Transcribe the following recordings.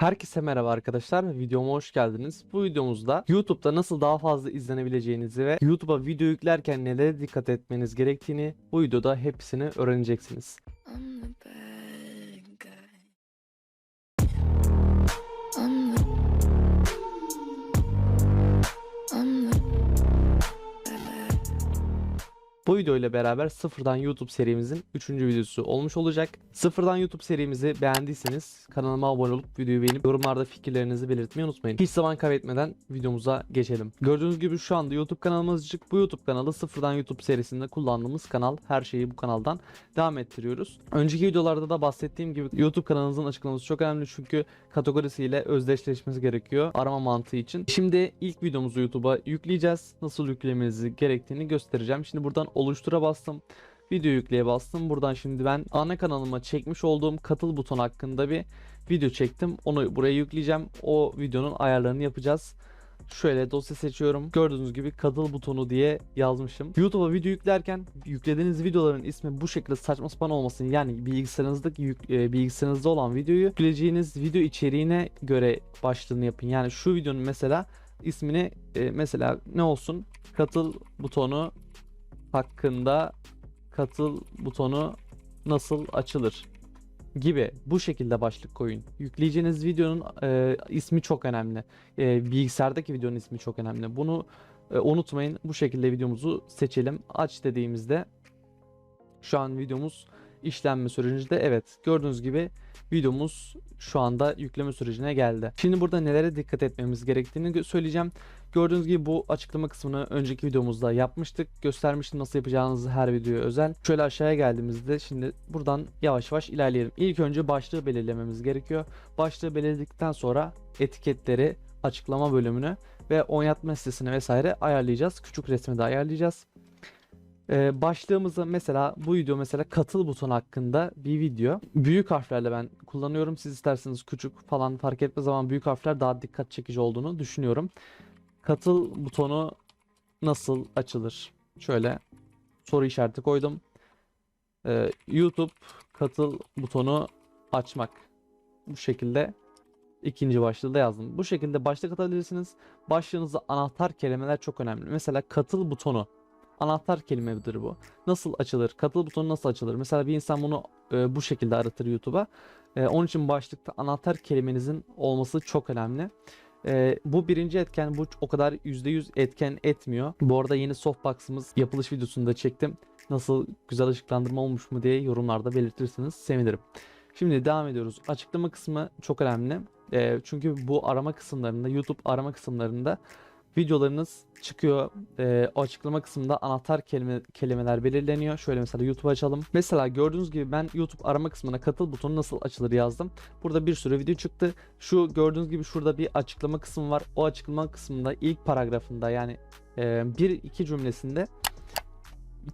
Herkese merhaba arkadaşlar. Videoma hoş geldiniz. Bu videomuzda YouTube'da nasıl daha fazla izlenebileceğinizi ve YouTube'a video yüklerken nelere dikkat etmeniz gerektiğini bu videoda hepsini öğreneceksiniz. I'm Bu video ile beraber sıfırdan YouTube serimizin 3. videosu olmuş olacak. Sıfırdan YouTube serimizi beğendiyseniz kanalıma abone olup videoyu beğenip yorumlarda fikirlerinizi belirtmeyi unutmayın. Hiç zaman kaybetmeden videomuza geçelim. Gördüğünüz gibi şu anda YouTube kanalımız açık. Bu YouTube kanalı sıfırdan YouTube serisinde kullandığımız kanal. Her şeyi bu kanaldan devam ettiriyoruz. Önceki videolarda da bahsettiğim gibi YouTube kanalınızın açıklaması çok önemli çünkü kategorisiyle özdeşleşmesi gerekiyor arama mantığı için. Şimdi ilk videomuzu YouTube'a yükleyeceğiz. Nasıl yüklemenizi gerektiğini göstereceğim. Şimdi buradan oluştura bastım. Video yükleye bastım. Buradan şimdi ben ana kanalıma çekmiş olduğum katıl butonu hakkında bir video çektim. Onu buraya yükleyeceğim. O videonun ayarlarını yapacağız. Şöyle dosya seçiyorum. Gördüğünüz gibi katıl butonu diye yazmışım. YouTube'a video yüklerken yüklediğiniz videoların ismi bu şekilde saçma sapan olmasın. Yani bilgisayarınızdaki yük- e, bilgisayarınızda olan videoyu yükleyeceğiniz video içeriğine göre başlığını yapın. Yani şu videonun mesela ismini e, mesela ne olsun? Katıl butonu hakkında katıl butonu nasıl açılır gibi bu şekilde başlık koyun. Yükleyeceğiniz videonun e, ismi çok önemli. E, bilgisayardaki videonun ismi çok önemli. Bunu e, unutmayın. Bu şekilde videomuzu seçelim. Aç dediğimizde şu an videomuz işlenme sürecinde. Evet gördüğünüz gibi videomuz şu anda yükleme sürecine geldi. Şimdi burada nelere dikkat etmemiz gerektiğini söyleyeceğim. Gördüğünüz gibi bu açıklama kısmını önceki videomuzda yapmıştık. Göstermiştim nasıl yapacağınızı her videoya özel. Şöyle aşağıya geldiğimizde şimdi buradan yavaş yavaş ilerleyelim. İlk önce başlığı belirlememiz gerekiyor. Başlığı belirledikten sonra etiketleri, açıklama bölümünü ve oynatma listesini vesaire ayarlayacağız. Küçük resmi de ayarlayacağız. Ee, başlığımızı mesela bu video mesela katıl butonu hakkında bir video. Büyük harflerle ben kullanıyorum. Siz isterseniz küçük falan fark etmez ama büyük harfler daha dikkat çekici olduğunu düşünüyorum. Katıl butonu nasıl açılır? Şöyle soru işareti koydum. Ee, YouTube katıl butonu açmak. Bu şekilde ikinci başlığı da yazdım. Bu şekilde başlık atabilirsiniz. Başlığınızda anahtar kelimeler çok önemli. Mesela katıl butonu anahtar kelimedir bu. Nasıl açılır? Katıl butonu nasıl açılır? Mesela bir insan bunu e, bu şekilde aratır YouTube'a. E, onun için başlıkta anahtar kelimenizin olması çok önemli. E, bu birinci etken bu o kadar %100 etken etmiyor. Bu arada yeni softbox'ımız yapılış videosunu da çektim. Nasıl güzel ışıklandırma olmuş mu diye yorumlarda belirtirseniz sevinirim. Şimdi devam ediyoruz. Açıklama kısmı çok önemli. E, çünkü bu arama kısımlarında YouTube arama kısımlarında videolarınız çıkıyor. Ee, o açıklama kısmında anahtar kelime, kelimeler belirleniyor. Şöyle mesela YouTube açalım. Mesela gördüğünüz gibi ben YouTube arama kısmına katıl butonu nasıl açılır yazdım. Burada bir sürü video çıktı. Şu gördüğünüz gibi şurada bir açıklama kısmı var. O açıklama kısmında ilk paragrafında yani e, bir iki cümlesinde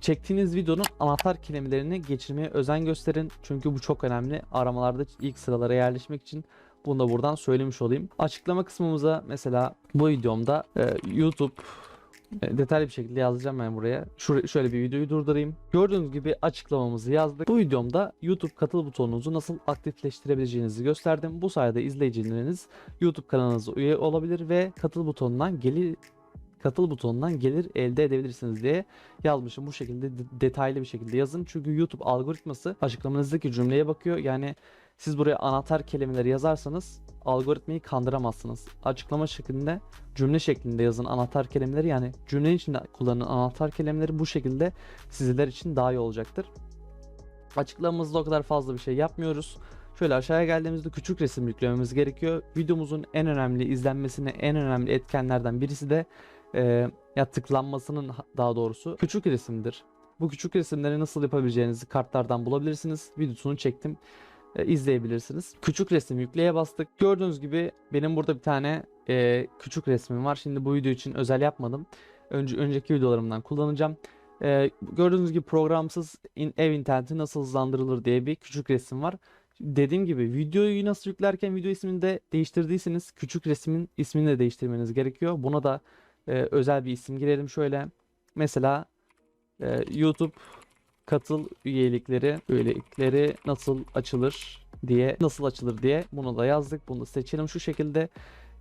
çektiğiniz videonun anahtar kelimelerini geçirmeye özen gösterin. Çünkü bu çok önemli. Aramalarda ilk sıralara yerleşmek için bunu da buradan söylemiş olayım. Açıklama kısmımıza mesela bu videomda e, YouTube e, detaylı bir şekilde yazacağım ben buraya. Şuraya, şöyle bir videoyu durdurayım. Gördüğünüz gibi açıklamamızı yazdık. Bu videomda YouTube katıl butonunuzu nasıl aktifleştirebileceğinizi gösterdim. Bu sayede izleyicileriniz YouTube kanalınıza üye olabilir ve katıl butonundan gelir katıl butonundan gelir elde edebilirsiniz diye yazmışım. Bu şekilde de- detaylı bir şekilde yazın. Çünkü YouTube algoritması açıklamanızdaki cümleye bakıyor. Yani siz buraya anahtar kelimeleri yazarsanız algoritmayı kandıramazsınız. Açıklama şeklinde cümle şeklinde yazın anahtar kelimeleri yani cümlenin içinde kullanılan anahtar kelimeleri bu şekilde sizler için daha iyi olacaktır. Açıklamamızda o kadar fazla bir şey yapmıyoruz. Şöyle aşağıya geldiğimizde küçük resim yüklememiz gerekiyor. Videomuzun en önemli izlenmesine en önemli etkenlerden birisi de e, ya tıklanmasının ha- daha doğrusu küçük resimdir. Bu küçük resimleri nasıl yapabileceğinizi kartlardan bulabilirsiniz. Videosunu çektim izleyebilirsiniz. Küçük resim yükleye bastık. Gördüğünüz gibi benim burada bir tane e, küçük resmim var. Şimdi bu video için özel yapmadım. Önce önceki videolarımdan kullanacağım. E, gördüğünüz gibi programsız in- ev interneti nasıl hızlandırılır diye bir küçük resim var. Dediğim gibi videoyu nasıl yüklerken video ismini de değiştirdiyseniz küçük resmin ismini de değiştirmeniz gerekiyor. Buna da e, özel bir isim girelim şöyle. Mesela e, YouTube katıl üyelikleri üyelikleri nasıl açılır diye nasıl açılır diye bunu da yazdık. Bunu da seçelim şu şekilde.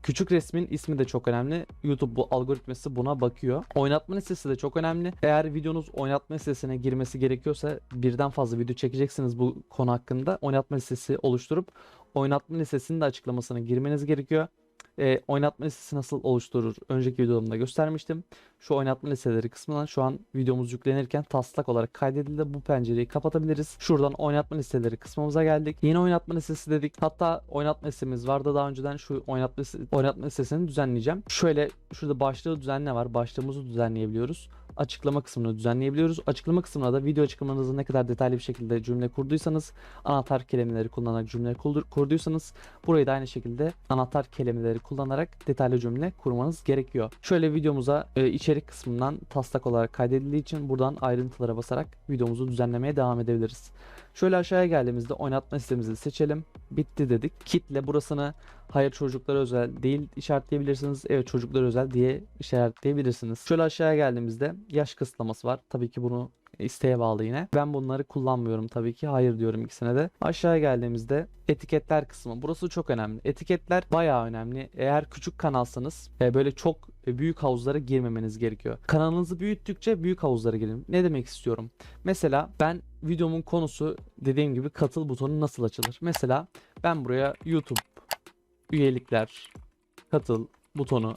Küçük resmin ismi de çok önemli. YouTube bu algoritması buna bakıyor. Oynatma listesi de çok önemli. Eğer videonuz oynatma listesine girmesi gerekiyorsa birden fazla video çekeceksiniz bu konu hakkında. Oynatma listesi oluşturup oynatma listesinin de açıklamasına girmeniz gerekiyor. E, oynatma listesi nasıl oluşturur? Önceki videomda göstermiştim. Şu oynatma listeleri kısmından şu an videomuz yüklenirken taslak olarak kaydedildi. Bu pencereyi kapatabiliriz. Şuradan oynatma listeleri kısmımıza geldik. Yeni oynatma listesi dedik. Hatta oynatma listemiz vardı daha önceden. Şu oynatma, liste- oynatma listesini düzenleyeceğim. Şöyle şurada başlığı düzenle var. Başlığımızı düzenleyebiliyoruz. Açıklama kısmını düzenleyebiliyoruz. Açıklama kısmına da video açıklamanızı ne kadar detaylı bir şekilde cümle kurduysanız, anahtar kelimeleri kullanarak cümle kurduysanız burayı da aynı şekilde anahtar kelimeleri kullanarak detaylı cümle kurmanız gerekiyor. Şöyle videomuza e, içerik kısmından taslak olarak kaydedildiği için buradan ayrıntılara basarak videomuzu düzenlemeye devam edebiliriz. Şöyle aşağıya geldiğimizde oynatma listemizi seçelim. Bitti dedik. Kitle burasını hayır çocuklara özel değil işaretleyebilirsiniz. Evet çocuklara özel diye işaretleyebilirsiniz. Şöyle aşağıya geldiğimizde yaş kısıtlaması var. Tabii ki bunu isteğe bağlı yine. Ben bunları kullanmıyorum tabii ki. Hayır diyorum ikisine de. Aşağıya geldiğimizde etiketler kısmı. Burası çok önemli. Etiketler bayağı önemli. Eğer küçük kanalsanız e, böyle çok büyük havuzlara girmemeniz gerekiyor. Kanalınızı büyüttükçe büyük havuzlara girin. Ne demek istiyorum? Mesela ben videomun konusu dediğim gibi katıl butonu nasıl açılır? Mesela ben buraya YouTube üyelikler katıl butonu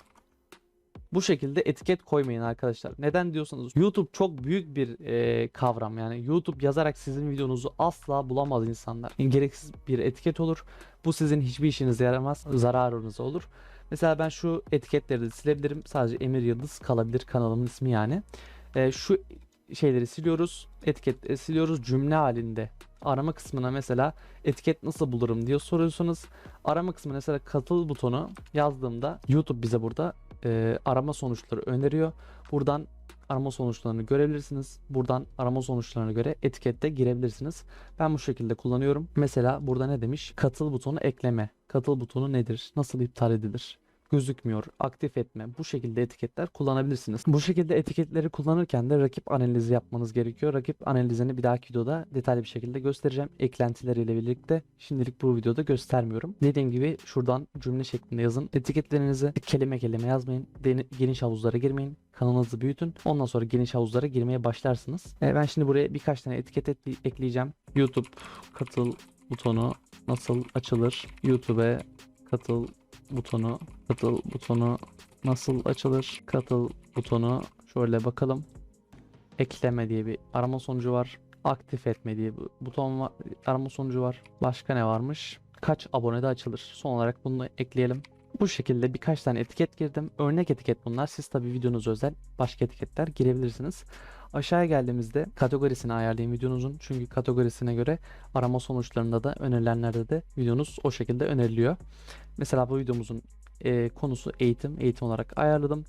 bu şekilde etiket koymayın arkadaşlar. Neden diyorsanız YouTube çok büyük bir e, kavram. Yani YouTube yazarak sizin videonuzu asla bulamaz insanlar. Gereksiz bir etiket olur. Bu sizin hiçbir işinize yaramaz. Zararınız olur. Mesela ben şu etiketleri de silebilirim. Sadece Emir Yıldız kalabilir kanalımın ismi yani. E, şu şeyleri siliyoruz. Etiketleri siliyoruz cümle halinde. Arama kısmına mesela etiket nasıl bulurum diye soruyorsunuz. Arama kısmına mesela katıl butonu yazdığımda YouTube bize burada e, arama sonuçları öneriyor. Buradan arama sonuçlarını görebilirsiniz. Buradan arama sonuçlarına göre etikette girebilirsiniz. Ben bu şekilde kullanıyorum. Mesela burada ne demiş? Katıl butonu ekleme. Katıl butonu nedir? Nasıl iptal edilir? Gözükmüyor, aktif etme bu şekilde etiketler kullanabilirsiniz. Bu şekilde etiketleri kullanırken de rakip analizi yapmanız gerekiyor. Rakip analizini bir dahaki videoda detaylı bir şekilde göstereceğim. Eklentileriyle birlikte şimdilik bu videoda göstermiyorum. Dediğim gibi şuradan cümle şeklinde yazın. Etiketlerinizi kelime kelime yazmayın. Geniş havuzlara girmeyin. Kanalınızı büyütün. Ondan sonra geniş havuzlara girmeye başlarsınız. E, ben şimdi buraya birkaç tane etiket ekle- ekleyeceğim. YouTube katıl butonu nasıl açılır? YouTube'e katıl butonu, katıl butonu nasıl açılır? Katıl butonu şöyle bakalım. Ekleme diye bir arama sonucu var. Aktif etme diye bir buton var, arama sonucu var. Başka ne varmış? Kaç abonede açılır? Son olarak bunu ekleyelim. Bu şekilde birkaç tane etiket girdim. Örnek etiket bunlar. Siz tabii videonuz özel başka etiketler girebilirsiniz. Aşağıya geldiğimizde kategorisini ayarlayın videonuzun. Çünkü kategorisine göre arama sonuçlarında da önerilenlerde de videonuz o şekilde öneriliyor. Mesela bu videomuzun e, konusu eğitim. Eğitim olarak ayarladım.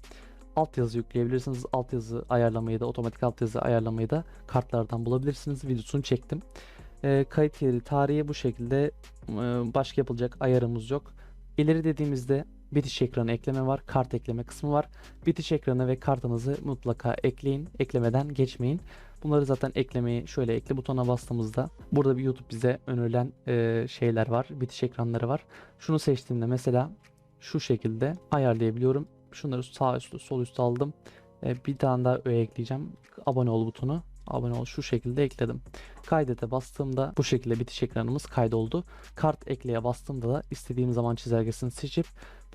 Altyazı yükleyebilirsiniz. Altyazı ayarlamayı da otomatik altyazı ayarlamayı da kartlardan bulabilirsiniz. Videosunu çektim. E, kayıt yeri tarihi bu şekilde e, başka yapılacak ayarımız yok. İleri dediğimizde bitiş ekranı ekleme var. Kart ekleme kısmı var. Bitiş ekranı ve kartınızı mutlaka ekleyin. Eklemeden geçmeyin. Bunları zaten eklemeyi şöyle ekle butona bastığımızda burada bir YouTube bize önerilen e, şeyler var. Bitiş ekranları var. Şunu seçtiğimde mesela şu şekilde ayarlayabiliyorum. Şunları sağ üstte sol üstte aldım. E, bir tane daha öğe ekleyeceğim. Abone ol butonu. Abone ol şu şekilde ekledim. Kaydete bastığımda bu şekilde bitiş ekranımız kaydoldu. Kart ekleye bastığımda da istediğim zaman çizelgesini seçip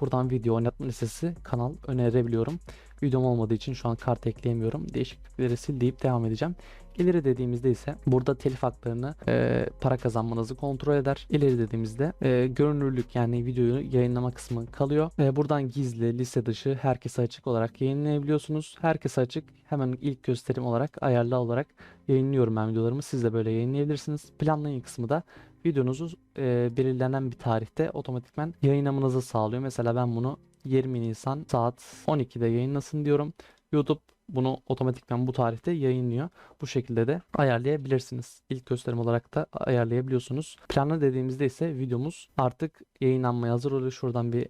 buradan video oynatma listesi kanal önerebiliyorum. Videom olmadığı için şu an kart ekleyemiyorum. Değişiklikleri sil deyip devam edeceğim. İleri dediğimizde ise burada telif haklarını e, para kazanmanızı kontrol eder. İleri dediğimizde e, görünürlük yani videoyu yayınlama kısmı kalıyor. E, buradan gizli, liste dışı, herkese açık olarak yayınlayabiliyorsunuz. Herkese açık hemen ilk gösterim olarak ayarlı olarak yayınlıyorum ben videolarımı. Siz de böyle yayınlayabilirsiniz. Planlayın kısmı da videonuzu e, belirlenen bir tarihte otomatikman yayınlamanızı sağlıyor. Mesela ben bunu 20 Nisan saat 12'de yayınlasın diyorum. YouTube bunu otomatikman bu tarihte yayınlıyor. Bu şekilde de ayarlayabilirsiniz. İlk gösterim olarak da ayarlayabiliyorsunuz. Planla dediğimizde ise videomuz artık yayınlanmaya hazır oluyor. Şuradan bir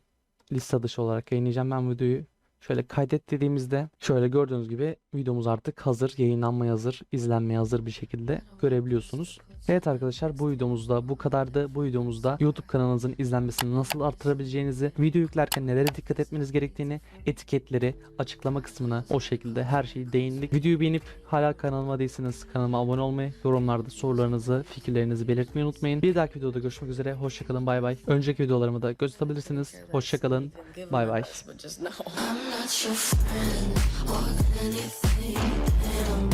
liste dışı olarak yayınlayacağım ben videoyu. Şöyle kaydet dediğimizde şöyle gördüğünüz gibi videomuz artık hazır, yayınlanmaya hazır, izlenmeye hazır bir şekilde görebiliyorsunuz. Evet arkadaşlar bu videomuzda bu kadardı. Bu videomuzda YouTube kanalınızın izlenmesini nasıl artırabileceğinizi, video yüklerken nelere dikkat etmeniz gerektiğini, etiketleri, açıklama kısmına o şekilde her şeyi değindik. Videoyu beğenip hala kanalıma değilseniz kanalıma abone olmayı, yorumlarda sorularınızı, fikirlerinizi belirtmeyi unutmayın. Bir dahaki videoda görüşmek üzere. Hoşçakalın bay bay. Önceki videolarımı da göz atabilirsiniz. Hoşçakalın. Bay bay. not your friend or anything